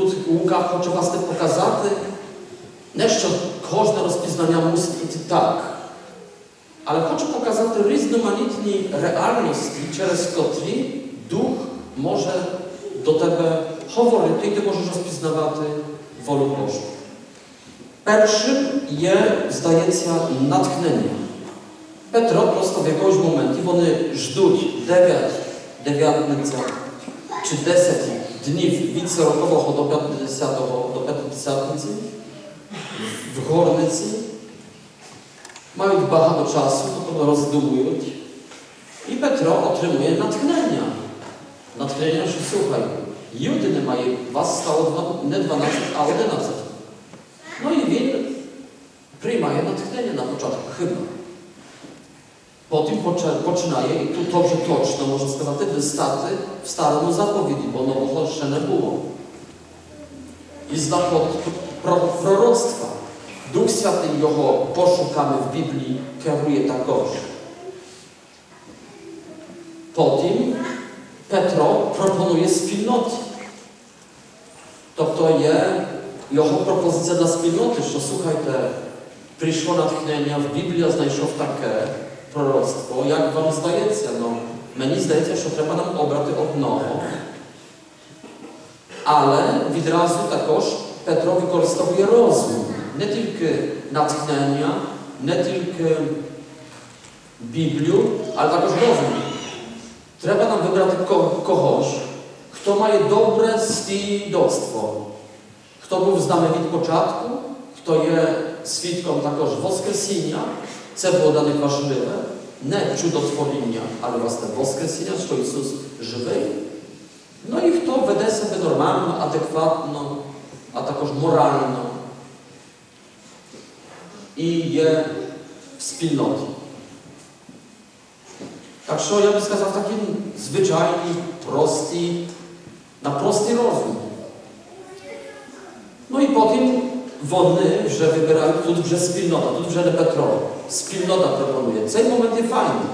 тут Łuka хоче вас показати, не що кожне розпізнання мусить іти так, але хочу показати різноманітні реальності, через котрі Дух може до тебе говорити і ти можеш розпізнавати волю Божу. Першим є, здається, натхнення. Петро просто в якомусь моменті вони ждуть 9, 9 чи 10 Днів від 40 до 50 до П'ятидесятниці в горниці. Мають багато часу, тобто роздумують. І Петро отримує натхнення. Натхнення, що слухай, Юди немає, вас стало не 12, а 11. Ну і він приймає натхнення на початку chyba. Потім починає, і тут to вже точно можна сказати, вистати в старому заповіді, бо нового ще не було. І заход про пророцтва. Дух Святий його пошуками в Біблії керує також. Потім Петро пропонує спільноті. Тобто є його пропозиція для спільноти, що слухайте, прийшло натхнення, в Біблії знайшов таке пророцтво. Як вам здається? Ну, мені здається, що треба нам обрати одного. Але відразу також Петро використовує розум. Не тільки натхнення, не тільки Біблію, ale також розум. Треба нам вибрати ко- когось, хто має добре свідоцтво, хто був з нами від початку, хто є свідком також Воскресіння. Це було для них важливе. Не чудотворіння, але власне Воскресіння, що Ісус живий. Ну і хто веде себе нормально, адекватно, а також морально і є в спільноті. Так що я би сказав такі звичайні, прості, на простий розум. Ну і потім вони вже вибирають, тут вже спільнота, тут вже не Петро. Спільнота пропонує. Цей момент є файний.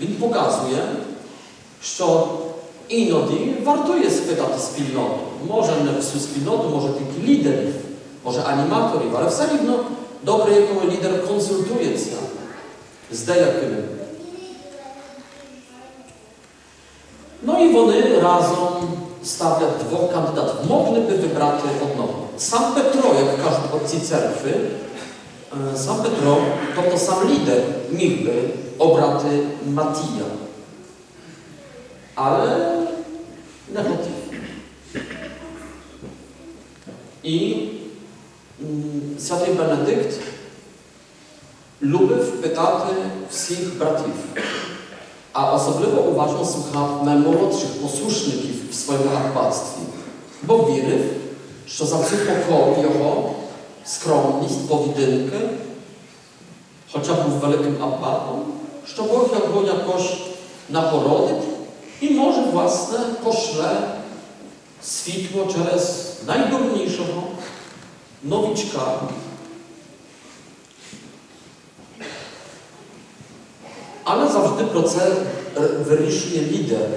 Він показує, що іноді вартує спитати спільноту. Може не всю спільноту, може тільки лідерів, може аніматорів, але все рівно добре, є, коли лідер консультується з деякими. No i вони разом ставлять двох кандидатів. Могли би вибрати одного. Сам Петро, як кажуть отці церкви, е, сам Петро, тобто сам лідер, міг би обрати Матія. Але не хотів. І м, святий Бенедикт любив питати всіх братів. A osobliwo uważnie słuchał najmłodszych posłuszników w swoim abbatstwie, bo wierzył, że za всю покору його, stronnictwo widynkę, chociażby wielkim apatom, że Bóg jak go jakoś naporodyt i może własne poszle świtło przez najdumniejszego nowiczka. Ale zawsze proces e, wyryszuje lider,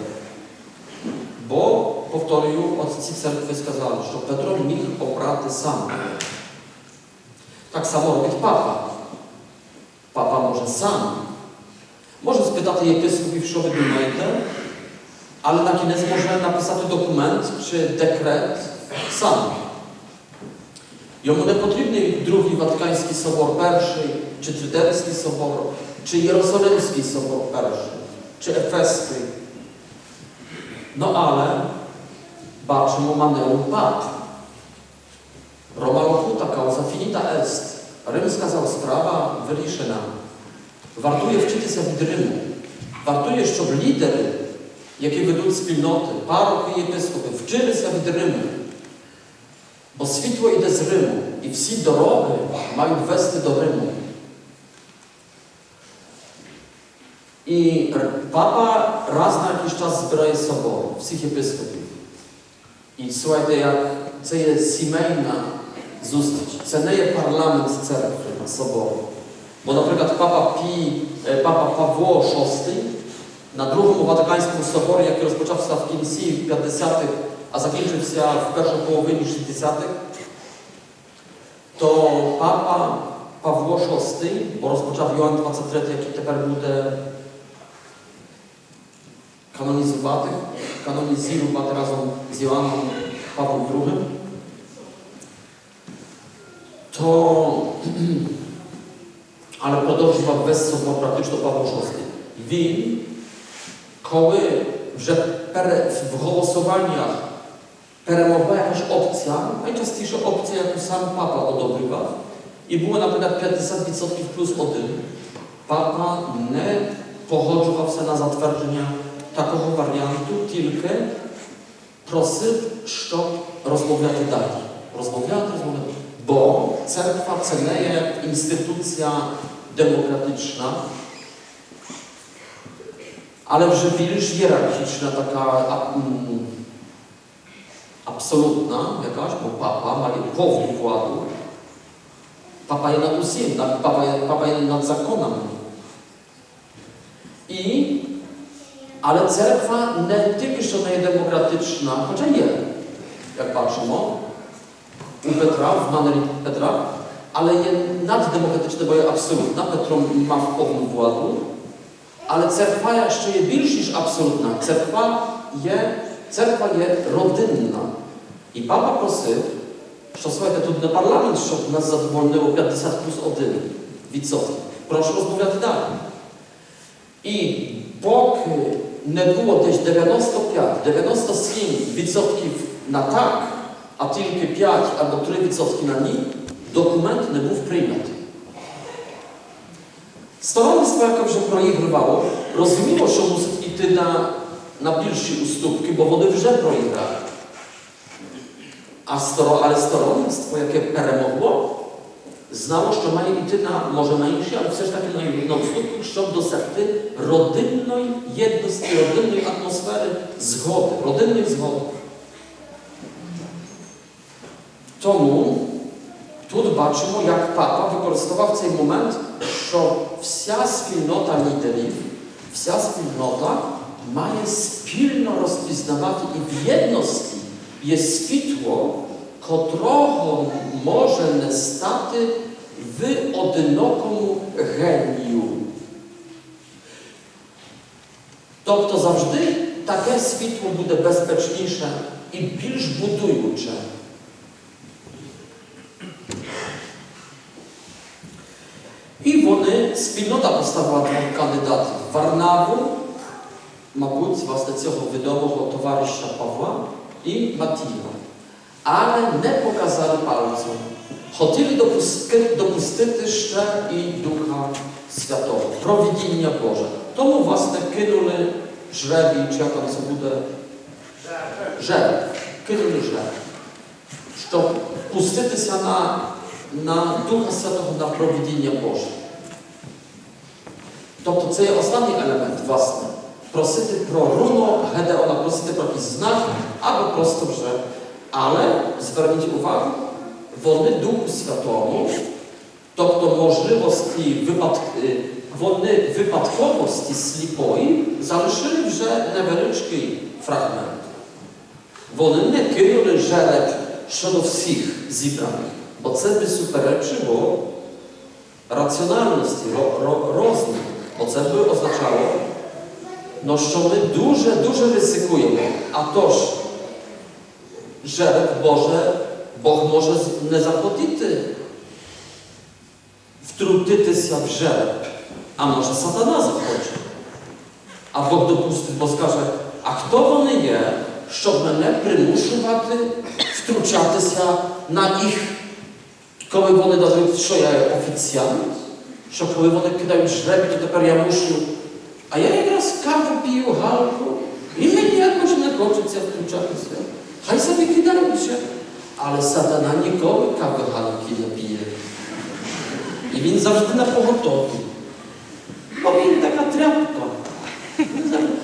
bo, powtórzę, odci cerkwy skazali, że Petro mógł obrady sam сам. Так само робить папа. Папа може сам. Може спитати єпископів, що ви думаєте, але на кінець може написати документ чи декрет сам. Йому не потрібний другий Ватиканський собор перший, чи Триденський собор, чи Єрусалимський собор перший, чи Ефеський. No ale baczmy maneum pap. Roma locuta causa finita est. Rym skazał sprawa wyliczona. Wartuje wчитися від Риму. Вартує, щоб лідери, які ведуть спільноти, пароки і єпископи, вчилися від Риму. Бо світло йде з Риму, і всі дороги мають вести до Риму. І папа раз на якийсь час збирає собор, всіх єпископів. І слухайте, як це є сімейна зустріч. Це не є парламент церкви собору. Бо, наприклад, папа Пі, е, папа Павло VI на другому Ватиканському соборі, який розпочався в кінці 50-х а закінчився в першій половині 60-х, то папа Павло VI, бо розпочав Йоанн 23, який тепер буде канонізувати, канонізувати разом з Йоанном Павлом II, то але продовжував вести собою практично Павло VI. Він, коли вже пере, в голосуваннях перемогла якась опція, найчастіше опція, яку сам папа одобрював, і було наприклад 50% плюс один, папа не погоджувався на затвердження такого wariantu, тільки просив, щоб розмовляти далі. Розмовляти, розмовляти. bo cerkwa Ceneje, instytucja demokratyczna, ale w wilż hierarchiczna, taka mm, absolutna jakaś, bo papa ma powód władzy. Papa je nad usiem, papa, papa je nad zakonem. I, ale cerkwa nie typicznie demokratyczna, chociaż je, jak patrzymy, u Petra w Manelit Petra, ale je naddemokratyczne, bo je absolutna. Petrom ma w wpływną władzę, ale cerkwa jeszcze je większa niż absolutna. Cerkwa je, cerkwa je rodynna. I Papa prosy, że słuchajcie, trudny parlament, żeby nas zadowolniło 50 plus 1 widzów. Proszę rozmawiać dalej. I póki nie było też 95, 97 widzów na tak, а тільки 5 або 3 відсотки на ні, документ не був прийнятий. Сторонництво, яке вже проігрувало, розуміло, що мусить йти на, на більші уступки, бо вони вже проіграли. А сторо, але сторонництво, яке перемогло, знало, що має йти на, може на інші, але все ж таки на, на уступки, щоб досягти родинної єдності, родинної атмосфери згоди, родинної Тому тут бачимо, як папа використовував цей момент, що вся спільнота лідерів, вся спільнота має спільно розпізнавати і в єдності є світло, котрого може не стати в одинокому генію. Тобто завжди таке світло буде безпечніше і більш будуюче. І вони, спільнота поставила двох кандидатів Варнаву, мабуть, власне цього відомого товариша Павла і Матія. Але не показали пальцем. Хотіли допустити, допустити ще і Духа Святого, провідіння Боже. Тому, власне, кинули жребій, чи як там це буде? Жреб. Кинули жреб. Щоб пуститися на, на Духа Святого, на провідіння Боже. Тобто це є останній елемент, власне. Просити про руно Гедеона, просити про якийсь знак або просто вже. Але зверніть увагу, вони Духу Святому, тобто можливості випад... е, вони випадковості сліпої залишили вже невеличкий фрагмент. Вони не кинули жереб щодо всіх зібраних, бо це би суперечило раціональності, ро- ро- розуму. Бо це би означало, ну, що ми дуже-дуже ризикуємо. А тож, жереб Боже, Бог може не захотіти втрутитися в жереб, а може сатана захоче. А Бог допустить, бо скаже, а хто вони є, щоб мене примушувати втручатися на їх, коли вони навіть, що я є офіціант, що коли вони кидають жребі, то тепер я мушу. А я якраз каву п'ю галку, і мені якось не хочеться втручатися. Хай собі кидаються. Але сатана ніколи кави галки не п'є. І він завжди на поготові. Бо він така тряпка.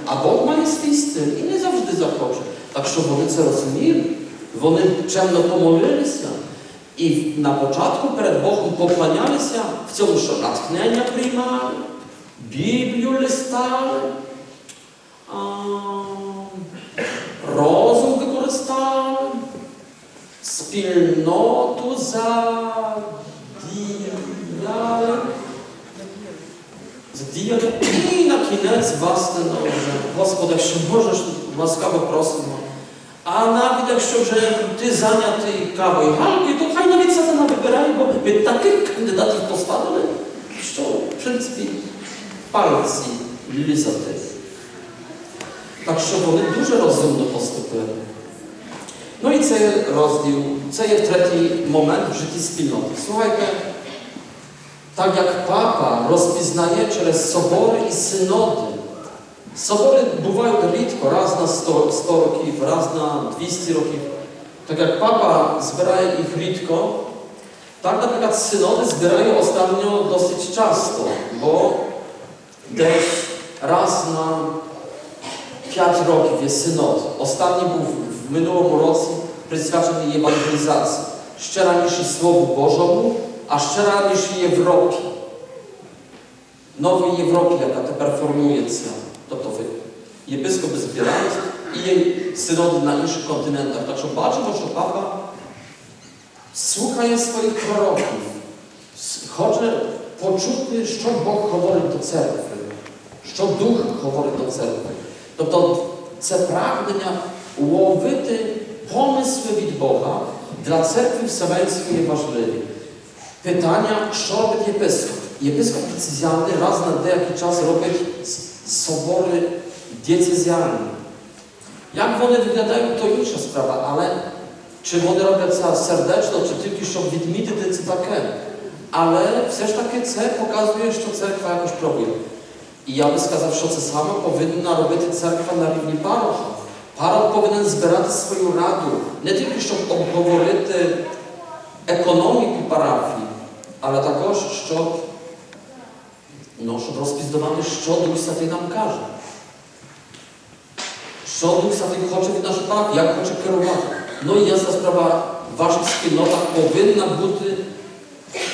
А Бог має свій стиль і не завжди захоче. Так що вони це розуміли, вони чемно помолилися і на початку перед Богом поклонялися в цьому, що натхнення приймали, Біблію листали, а, розум використовували. стали спільноту задіяли. Задіяли. І на кінець власне, ну, вже, Господи, якщо можеш, ласкаво просимо. А навіть якщо вже ти зайнятий кавою галкою, то хай вибирає, бо від таких кандидатів поставили, що в принципі пальці лізати. Так що вони дуже розумно поступили. Ну і цей розділ, це є третій момент в житті спільноти. Słuchajcie, так як папа розпізнає через собори і синоди. Собори бувають рідко, раз на 100, 100 років, раз на 200 років. Так як папа збирає їх рідко, Tak na przykład synody zbierają ostatnio dosyć często, bo też raz na 5 roków jest synod. Ostatni był w minulym roku pryswiaczony ewangelizacji. Szczera niż i Słowu Bożemu, a szczera niż i Europie. Nowej Europie, jaka teraz formuje to to wy. Jebyskopy zbierają i jej synody na innych kontynentach. Także bardzo proszę Papa, своїх пророків, с- хоче почути, що Бог говорить до церкви, що Дух говорить до церкви. Тобто це прагнення ловити помисли від Бога для церкви Вселенської важливі. Питання, що робить єпископ? Єпископ децизіальний раз на деякий час робить с- собори дієцезіальні. Як вони виглядають, то інша справа, але чи вони роблять це сердечно, чи тільки щоб відмітити це таке. Але все ж таки це показує, що церква якось пробує. І я би сказав, що це саме повинна робити церква на рівні пароха. Парох повинен збирати свою раду не тільки щоб обговорити економіку парафії, але також щоб, ну, щоб розпізнавати, що Дух Святий нам каже. Що Дух Святий хоче від нашої парафії, як хоче керувати. Ну і ясна справа, в ваших спільнотах повинна бути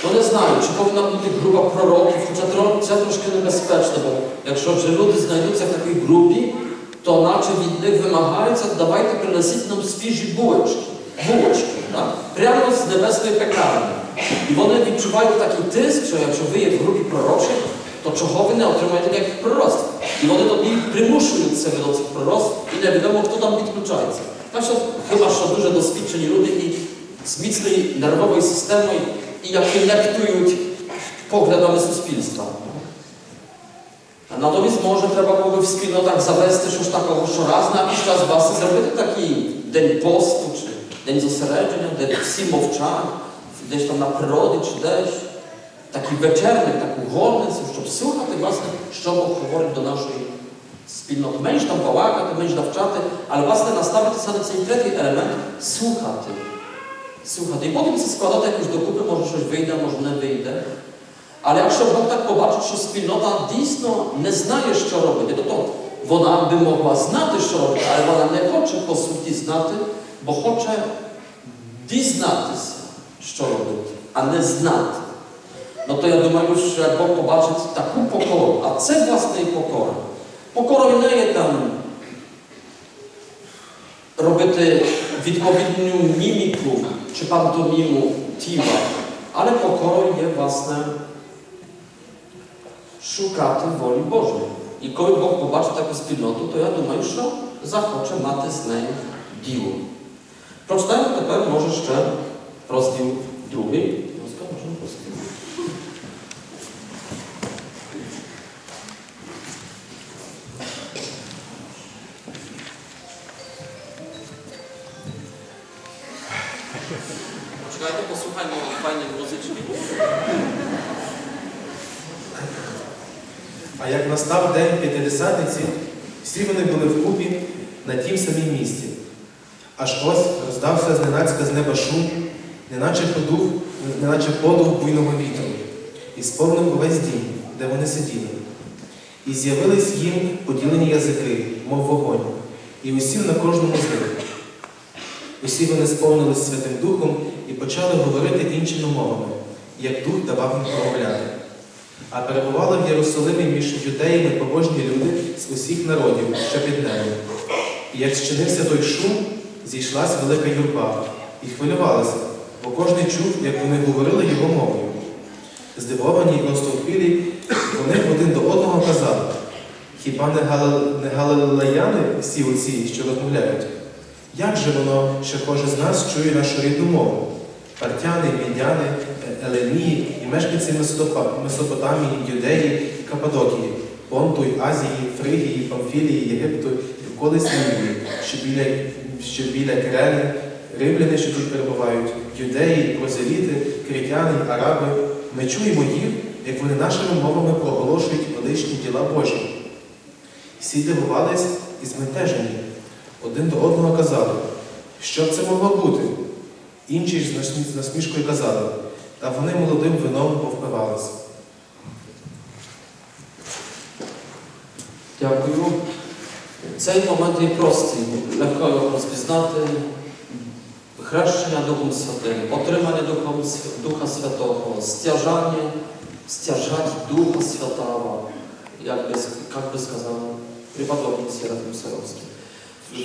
Ну не знаю, чи повинна бути група пророків, хоча це трошки небезпечно, бо якщо вже люди знайдуться в такій групі, то наче від них вимагається, давайте принесіть нам свіжі булочки, булочки, так? прямо з небесної пекарні. І вони відчувають такий тиск, що якщо ви є в групі пророчих, то чого ви не отримаєте ніяких пророцтв? І вони тоді примушують себе до цих пророцтв, і невідомо, хто там підключається. Що хіба що дуже досвідчені люди і з міцною нервовою системою, і які нехтують поглядами суспільства. А Натомість може треба було в спільнотах завести щось такого, що раз на якийсь час власне зробити такий день посту, чи день зосередження, де всі мовчать, десь там на природі, чи десь. Такий вечерник, таку горницю, щоб слухати, власне, що Бог говорить до нашої спільноти. Менш там балакати, менш навчати, але власне наставитися на цей третій елемент слухати. Слухати. І потім це складати якось докупи, може щось вийде, може не вийде. Але якщо Бог так побачить, що спільнота дійсно не знає, що робити, то вона би могла знати, що робити, але вона не хоче по суті знати, бо хоче дізнатися, що робити, а не знати. Ну то я думаю, що як Бог побачить таку покору, а це власне і покора. Покорою не є там робити відповідну міміку чи пантоміму тіла, але покорою є власне шукати волі Божої. І коли Бог побачить таку спільноту, то я думаю, що захоче мати з нею діло. Прочитаємо тепер, може, ще розділ другий. Ласка, можна настав день П'ятидесятниці, всі вони були вкупі на тім самім місці. Аж ось роздався зненацька з неба шум, неначе подув, неначе подув буйного вітру, і сповнив увесь дім, де вони сиділи. І з'явились їм поділені язики, мов вогонь, і усім на кожному з них. Усі вони сповнились Святим Духом і почали говорити іншими мовами, як Дух давав їм промовляти. А перебували в Єрусалимі між юдеями побожні люди з усіх народів, що під небом. І як зчинився той шум, зійшлась велика юрба і хвилювалася, бо кожен чув, як вони говорили його мовою. Здивовані і остовпілі, вони один до одного казали, хіба не, гали- не галилеяни всі оці, що розмовляють? Як же воно, що кожен з нас чує нашу рідну мову? Партяни, мідяни, Еленії і мешканці Месопотамії, Юдеї, Каппадокії, Понту, й Азії, Фригії, Памфілії, Єгипту і околиць Лівії, що біля, що біля Кирени, римляни, що тут перебувають, юдеї, прозеліти, критяни, араби. Ми чуємо їх, як вони нашими мовами проголошують величні діла Божі. Всі дивувались і збентежені. Один до одного казали, що це могло бути. Інші ж з насмішкою казали, та вони молодим вином повпивалися. Дякую. Цей момент є простий, легко його розпізнати. Хрещення Духом Святим, отримання Духом, Духа Святого, стяжання, стяжать Духа Святого, як би, як би сказав преподобний Серафим Саровський.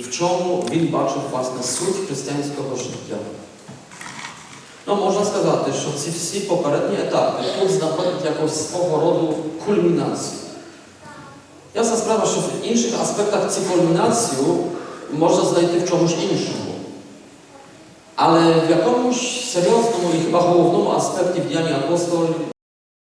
В чому він бачив власне суть християнського життя. Ну, можна сказати, що ці всі попередні етапи тут знаходять якось свого роду кульмінацію. Ясна справа, що в інших аспектах цю кульмінацію можна знайти в чомусь іншому. Але в якомусь серйозному і хіба головному аспекті в діянні апостолів